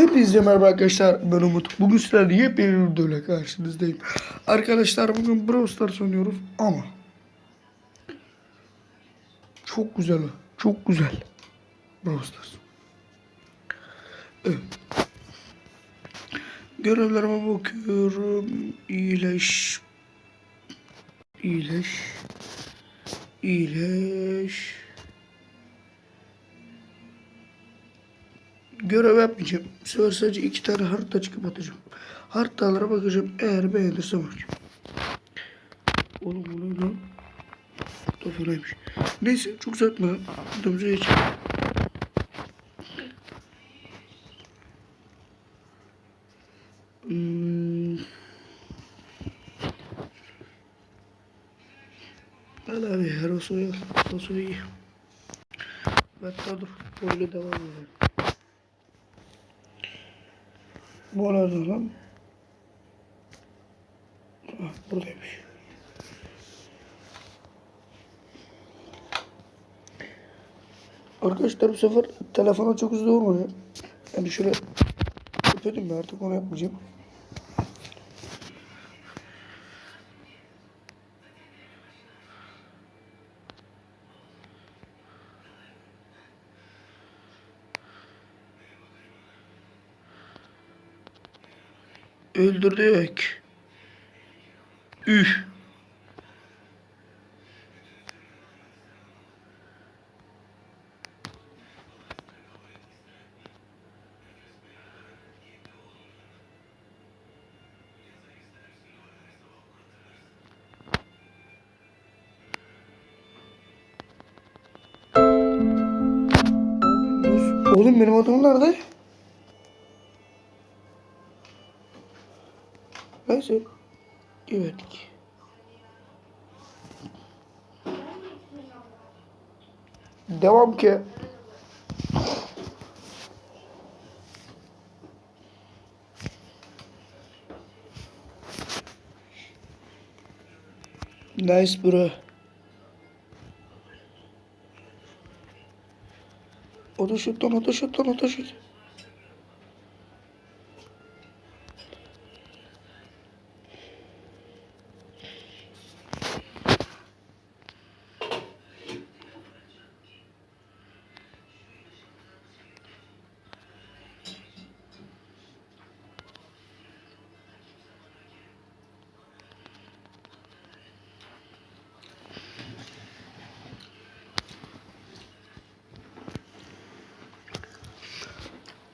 Hepinize merhaba arkadaşlar. Ben Umut. Bugün sizlerle yepyeni bir videoyla karşınızdayım. Arkadaşlar bugün Brawl Stars oynuyoruz ama çok güzel. Çok güzel. Brawl Stars. Evet. Görevlerime bakıyorum. İyileş. İyileş. İyileş. Görev yapmayacağım. Sefer sadece iki tane harita çıkıp atacağım. Haritalara bakacağım. Eğer beğenirsem bakacağım. Oğlum bu ne lan? Da fenaymış. Neyse çok uzatmadan videomuza geçelim. Hmm. Al abi her soyu iyi. Hatta dur. Böyle devam edelim. Lan? Ah, buradaymış. Arkadaşlar bu sefer telefona çok hızlı vurmuyor. Yani şöyle öpedim ben artık onu yapmayacağım. Öldürdük. Üh. Oğlum benim adamım nerede? Neyse. Güvenlik. Devam ki. Nice bro. O da şuttan, o şuttan, o da.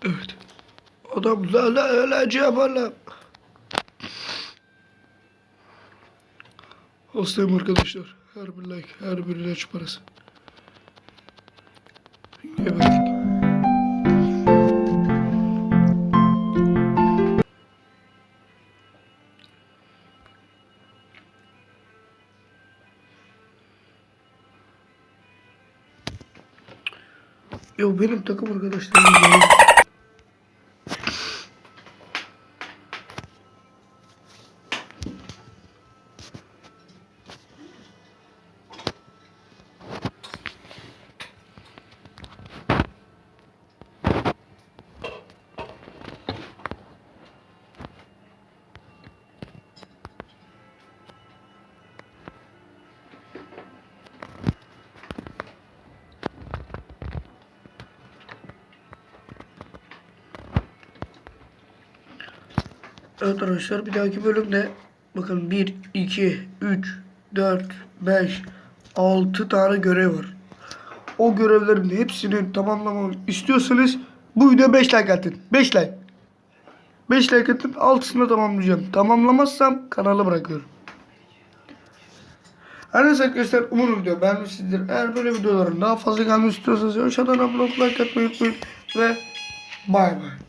Evet. Adam la la cebala. Hastayım arkadaşlar. Her bir like, her bir ilaç parası. Evet. Yo benim takım arkadaşlarım Evet arkadaşlar bir dahaki bölümde bakın 1, 2, 3, 4, 5, 6 tane görev var. O görevlerin hepsini tamamlamamı istiyorsanız bu videoya 5 like atın. 5 like. 5 like atın 6'sını tamamlayacağım. Tamamlamazsam kanalı bırakıyorum. Her neyse arkadaşlar umarım video beğenmişsinizdir. Eğer böyle videoların daha fazla gelmesi istiyorsanız aşağıdan abone olup like atmayı unutmayın. Ve bay bay.